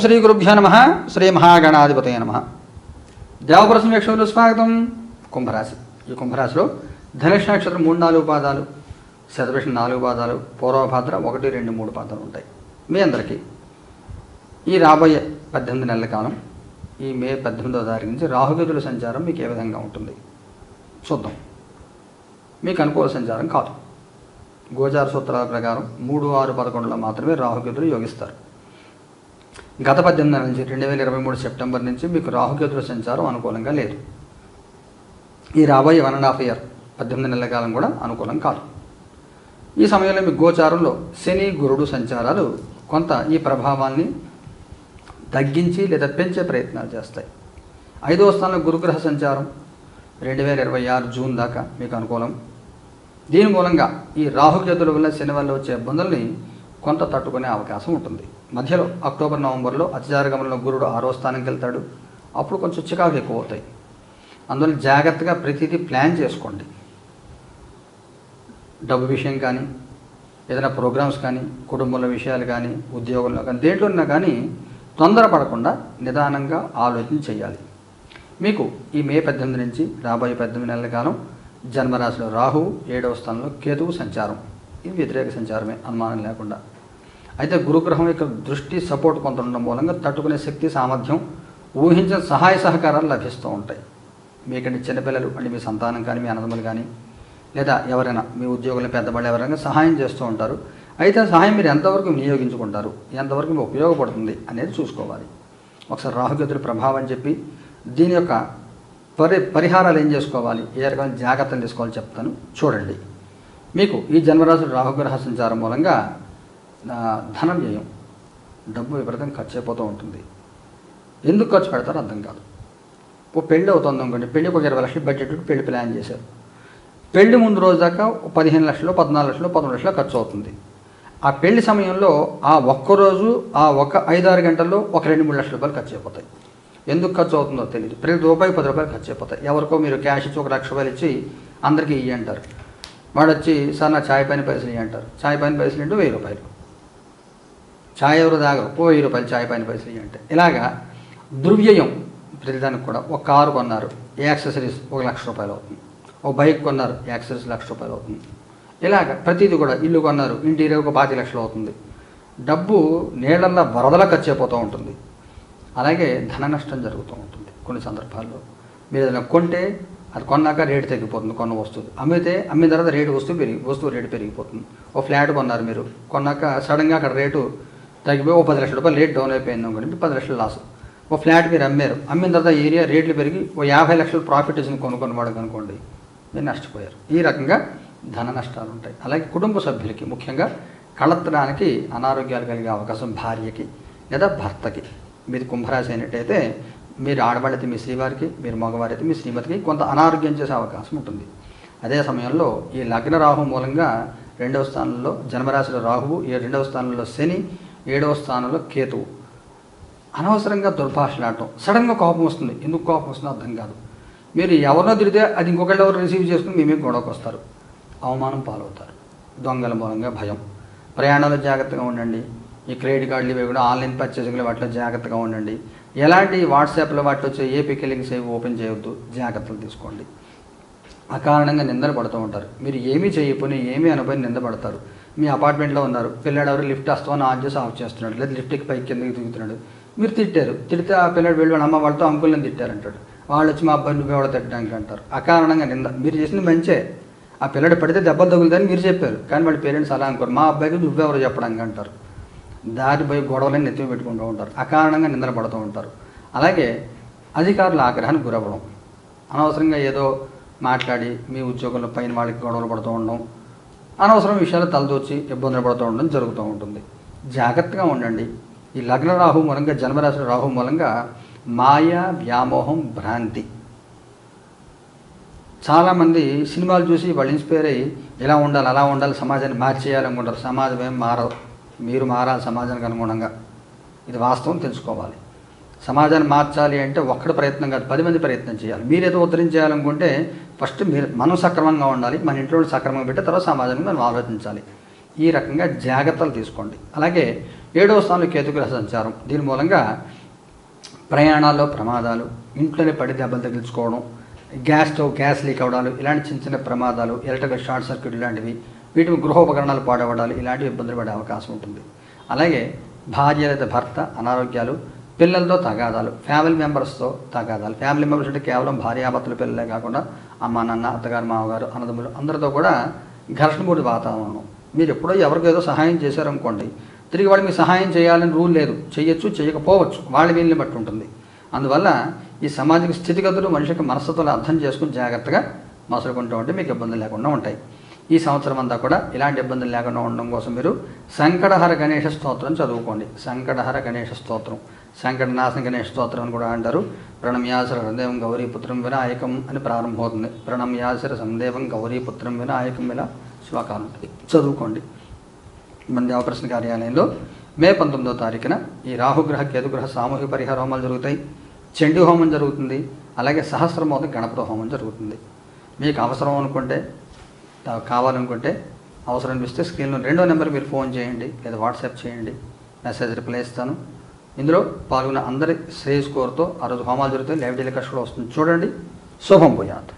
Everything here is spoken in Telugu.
శ్రీ గురుభ్యో నమ. శ్రీ మహాగణాధిపతయ నమ. దేవప్రసం వీక్షకులు స్వాగతం. కుంభరాశి. ఈ కుంభరాశిలో ధనుష్ నక్షత్రం మూడు నాలుగు పాదాలు శతభిషం నాలుగు పాదాలు పూర్వభాద్ర ఒకటి రెండు మూడు పాదాలు ఉంటాయి. మీ అందరికీ ఈ రాబోయే పద్దెనిమిది నెలల కాలం ఈ మే పద్దెనిమిదవ తారీఖు నుంచి రాహుగతుల సంచారం మీకు ఏ విధంగా ఉంటుంది? చూద్దాం. మీకు అనుకూల సంచారం కాదు. గోచార సూత్రాల ప్రకారం మూడు ఆరు పదకొండులో మాత్రమే రాహుగతులు యోగిస్తారు. గత పద్దెనిమిది నెలల నుంచి రెండు వేల ఇరవై మూడు సెప్టెంబర్ నుంచి మీకు రాహుకేతుల సంచారం అనుకూలంగా లేదు. ఈ రాబోయే వన్ అండ్ హాఫ్ ఇయర్ పద్దెనిమిది నెలల కాలం కూడా అనుకూలం కాదు. ఈ సమయంలో మీ గోచారంలో శని గురుడు సంచారాలు కొంత ఈ ప్రభావాన్ని తగ్గించి లేదా పెంచే ప్రయత్నాలు చేస్తాయి. ఐదవ స్థానంలో గురుగ్రహ సంచారం రెండు వేల ఇరవై ఆరు జూన్ దాకా మీకు అనుకూలం. దీని మూలంగా ఈ రాహుకేతుల వల్ల శని వల్ల వచ్చే ఇబ్బందుల్ని కొంత తట్టుకునే అవకాశం ఉంటుంది. మధ్యలో అక్టోబర్ నవంబర్లో అతిచారగమనంలో గురుడు ఆరో స్థానంకి వెళ్తాడు. అప్పుడు కొంచెం చికాకు ఎక్కువ అవుతాయి అందువల్ల జాగ్రత్తగా ప్రతిదీ ప్లాన్ చేసుకోండి. డబ్బు విషయం కానీ ఏదైనా ప్రోగ్రామ్స్ కానీ కుటుంబంలో విషయాలు కానీ ఉద్యోగంలో కానీ దేంట్లో ఉన్నా కానీ తొందరపడకుండా నిదానంగా ఆలోచన చేయాలి. మీకు ఈ మే పద్దెనిమిది నుంచి రాబోయే పద్దెనిమిది నెలల కాలం జన్మరాశిలో రాహువు ఏడవ స్థానంలో కేతువు సంచారం. ఇది వ్యతిరేక సంచారమే అనుమానం లేకుండా. అయితే గురుగ్రహం యొక్క దృష్టి సపోర్ట్ కొంత ఉండడం మూలంగా తట్టుకునే శక్తి సామర్థ్యం ఊహించిన సహాయ సహకారాలు లభిస్తూ ఉంటాయి. మీకంటే చిన్నపిల్లలు అంటే మీ సంతానం కానీ మీ అన్నదమ్ములు కానీ లేదా ఎవరైనా మీ ఉద్యోగులు పెద్దవాళ్ళు ఎవరైనా సహాయం చేస్తూ ఉంటారు. అయితే ఆ సహాయం మీరు ఎంతవరకు వినియోగించుకుంటారు? ఎంతవరకు మీకు ఉపయోగపడుతుంది అనేది చూసుకోవాలి. ఒకసారి రాహుకేతుల ప్రభావం చెప్పి దీని యొక్క పరి పరిహారాలు ఏం చేసుకోవాలి? ఏ రకమైన జాగ్రత్తలు తీసుకోవాలి చెప్తాను. చూడండి. మీకు ఈ జన్మరాశులు రాహుగ్రహ సంచారం మూలంగా ధనం వ్యయం డబ్బు విపరీతం ఖర్చు అయిపోతూ ఉంటుంది. ఎందుకు ఖర్చు పెడతారో అర్థం కాదు. ఓ పెళ్ళి అవుతుంది అనుకోండి పెళ్ళికి ఒక ఇరవై లక్షలు బడ్జెట్ పెళ్ళి ప్లాన్ చేశారు. పెళ్ళి ముందు రోజు దాకా పదిహేను లక్షలు పద్నాలుగు లక్షలు పదమూడు లక్షలు ఖర్చు అవుతుంది. ఆ పెళ్ళి సమయంలో ఆ ఒక్క రోజు ఆ ఒక ఐదారు గంటల్లో ఒక రెండు మూడు లక్షల రూపాయలు ఖర్చు అయిపోతాయి. ఎందుకు ఖర్చు అవుతుందో తెలియదు ప్రతి రూపాయి పది రూపాయలు ఖర్చు అయిపోతాయి. ఎవరికో మీరు క్యాష్ ఇచ్చి ఒక లక్ష రూపాయలు ఇచ్చి అందరికీ ఇవ్వంటారు వాడు వచ్చి సార్ నా ఛాయ్ పైన పైసలు అంటారు. ఛాయ్ పైన పైసలు అంటే వెయ్యి రూపాయలు. ఛాయ్ ఎవరు తాగరు? ఓ వెయ్యి రూపాయలు ఛాయ్ పైన పైసలు అంటే. ఇలాగా దుర్వ్యయం ప్రతిదానికి కూడా. ఒక కారు కొన్నారు యాక్సెసరీస్? ఒక లక్ష రూపాయలు అవుతుంది. ఒక బైక్ కొన్నారు యాక్సెసరీస్? లక్ష రూపాయలు అవుతుంది. ఇలాగ ప్రతిదీ కూడా ఇల్లు కొన్నారు ఇంటీరియర్ ఒక పాతి లక్షలు అవుతుంది. డబ్బు నీళ్ళల్లో వరదలా ఖర్చు అయిపోతూ ఉంటుంది. అలాగే ధన నష్టం జరుగుతూ ఉంటుంది కొన్ని సందర్భాల్లో. మీరు ఏదైనా కొంటే అది కొన్నాక రేటు తగ్గిపోతుంది కొన్న వస్తువు. అమ్మితే అమ్మిన తర్వాత రేటు వస్తువు పెరిగి వస్తువు రేటు పెరిగిపోతుంది. ఓ ఫ్లాట్ కొన్నారు మీరు. కొన్నాక సడన్గా అక్కడ రేటు తగ్గిపోయి ఓ పది లక్షల రూపాయలు రేట్ డౌన్ అయిపోయింది అనుకోండి పది లక్షలు లాస్ ఓ ఫ్లాట్ మీరు అమ్మారు. అమ్మిన తర్వాత ఏరియా రేట్లు పెరిగి ఓ యాభై లక్షలు ప్రాఫిట్ ఇచ్చిన కొనుక్కున్నవాడు అనుకోండి మీరు నష్టపోయారు. ఈ రకంగా ధన నష్టాలు ఉంటాయి. అలాగే కుటుంబ సభ్యులకి ముఖ్యంగా కళత్తడానికి అనారోగ్యాలు కలిగే అవకాశం భార్యకి లేదా భర్తకి. మీది కుంభరాశి అయినట్టయితే మీరు ఆడవాళ్ళైతే మీ శ్రీవారికి మీరు మగవారైతే మీ శ్రీమతికి కొంత అనారోగ్యం చేసే అవకాశం ఉంటుంది. అదే సమయంలో ఈ లగ్న రాహు మూలంగా రెండవ స్థానంలో జన్మరాశిలో రాహువు ఈ రెండవ స్థానంలో శని ఏడవ స్థానంలో కేతువు. అనవసరంగా దుర్భాషలాడటం. సడన్గా కోపం వస్తుంది. ఎందుకు కోపం వస్తుందో అర్థం కాదు. మీరు ఎవరినో తిడితే అది ఇంకొకళ్ళు ఎవరు రిసీవ్ చేసుకుని మేమే గొడవకు వస్తారు. అవమానం పాలవుతారు. దొంగల మూలంగా భయం. ప్రయాణాలు జాగ్రత్తగా ఉండండి. ఈ క్రెడిట్ కార్డులు ఇవి కూడా ఆన్లైన్ పర్చేసింగ్లు వాటిలో జాగ్రత్తగా ఉండండి. ఎలాంటి వాట్సాప్లో వాటిలో వచ్చే ఏ పికెలింగ్స్ ఏవి ఓపెన్ చేయొద్దు? జాగ్రత్తలు తీసుకోండి. అకారణంగా నిందలు పడుతూ ఉంటారు. మీరు ఏమీ చేయకపోయినా ఏమీ అనుభవం నిందపడతారు మీ అపార్ట్మెంట్లో ఉన్నారు. పిల్లాడు ఎవరు లిఫ్ట్ వస్తామని ఆన్ చేసి ఆఫ్ చేస్తున్నాడు. లేదా లిఫ్ట్కి పైకి కిందకి దిగుతున్నాడు. మీరు తిట్టారు. తిడితే ఆ పిల్లాడు వెళ్ళి అమ్మ వాళ్ళతో అంకుల్ని తిట్టారంటాడు. వాళ్ళు వచ్చి మా అబ్బాయి నువ్వు తిట్టడానికి అంటారు. అకారణంగా నింద. మీరు చేసింది మంచే. ఆ పిల్లడు పడితే దెబ్బలు తగులుతాయని మీరు చెప్పారు. కానీ వాళ్ళ పేరెంట్స్ అలా అనుకోరు. మా అబ్బాయికి నువ్వెవరు చెప్పడానికి అంటారు. దారిపోయి గొడవలని నెత్తి పెట్టుకుంటూ ఉంటారు. అకారణంగా నిందలు పడుతూ ఉంటారు. అలాగే అధికారుల ఆగ్రహానికి గురవ్వడం. అనవసరంగా ఏదో మాట్లాడి మీ ఉద్యోగంలో పైన వాళ్ళకి గొడవలు పడుతూ ఉండడం. అనవసరం విషయాలు తలదూర్చి ఇబ్బందులు పడుతూ ఉండడం జరుగుతూ ఉంటుంది. జాగ్రత్తగా ఉండండి. ఈ లగ్న రాహు మూలంగా జన్మరాశి రాహు మూలంగా మాయా వ్యామోహం భ్రాంతి. చాలామంది సినిమాలు చూసి వాళ్ళు ఇన్స్పైర్ అయ్యి ఇలా ఉండాలి అలా ఉండాలి సమాజాన్ని మార్చేయాలనుకుంటారు. సమాజం ఏం మారదు. మీరు మారాలి సమాజానికి అనుగుణంగా. ఇది వాస్తవం తెలుసుకోవాలి. సమాజాన్ని మార్చాలి అంటే ఒక్కడి ప్రయత్నం కాదు పది మంది ప్రయత్నం చేయాలి. మీరు ఏదో ఉద్ధరించేయాలనుకుంటే ఫస్ట్ మీరు మనం సక్రమంగా ఉండాలి మన ఇంట్లో సక్రమంగా పెట్టి తర్వాత సమాజాన్ని మనం ఆలోచించాలి. ఈ రకంగా జాగ్రత్తలు తీసుకోండి. అలాగే ఏడవ స్థానంలో కేతుగ్రహ సంచారం. దీని మూలంగా ప్రయాణాల్లో ప్రమాదాలు ఇంట్లోనే పడి దెబ్బలు తగిలించుకోవడం గ్యాస్ స్టవ్ గ్యాస్ లీక్ అవడాలు ఇలాంటి చిన్న చిన్న ప్రమాదాలు ఎలక్ట్రికల్ షార్ట్ సర్క్యూట్ ఇలాంటివి వీటి గృహోపకరణాలు పాడవడాలు ఇలాంటివి ఇబ్బందులు పడే అవకాశం ఉంటుంది. అలాగే భార్య లేదా భర్త అనారోగ్యాలు పిల్లలతో తగాదాలు ఫ్యామిలీ మెంబర్స్తో తగాదాలు. ఫ్యామిలీ మెంబర్స్ అంటే కేవలం భార్యాభర్తల పిల్లలే కాకుండా అమ్మ నాన్న అత్తగారు మామగారు అన్నదమ్ములు అందరితో కూడా ఘర్షణపూడి వాతావరణం. మీరు ఎప్పుడో ఎవరికో ఏదో సహాయం చేశారనుకోండి తిరిగి వాళ్ళు మీకు సహాయం చేయాలని రూల్ లేదు. చేయొచ్చు చేయకపోవచ్చు వాళ్ళ వీళ్ళని బట్టి ఉంటుంది. అందువల్ల ఈ సామాజిక స్థితిగతులు మనిషికి మనస్తత్వాలు అర్థం చేసుకుని జాగ్రత్తగా మసలుకుంటూ ఉంటే మీకు ఇబ్బందులు లేకుండా ఉంటాయి. ఈ సంవత్సరం అంతా కూడా ఇలాంటి ఇబ్బందులు లేకుండా ఉండడం కోసం మీరు సంకటహర గణేష స్తోత్రం చదువుకోండి. సంకటహర గణేష స్తోత్రం. సంకటనాశన గణేష స్తోత్రం అని కూడా అంటారు. ప్రణమ్యాసర హృదయం గౌరీపుత్రం వినాయకం అని ప్రారంభమవుతుంది. ప్రణమ్యాసర సందేవం గౌరీపుత్రం వినాయకం ఇలా శ్లోకాలు చదువుకోండి. మన దేవప్రశ్న కార్యాలయంలో మే పంతొమ్మిదో తారీఖున ఈ రాహుగ్రహ కేతుగ్రహ సామూహిక పరిహార హోమాలు జరుగుతాయి. చండీ హోమం జరుగుతుంది. అలాగే సహస్రమోదం గణపతి హోమం జరుగుతుంది. మీకు అవసరం అనుకుంటే కావాలనుకుంటే అవసరం అనిపిస్తే స్క్రీన్లో రెండో నెంబర్ మీరు ఫోన్ చేయండి లేదా వాట్సాప్ చేయండి మెసేజ్ రిప్లై ఇస్తాను. ఇందులో పాల్గొన్న అందరి శ్రేయస్ కోరుతో ఆ రోజు హోమాలు జరుగుతాయి లైవ్ టెలికాస్ట్ కూడా వస్తుంది. చూడండి. శుభం పోయాత్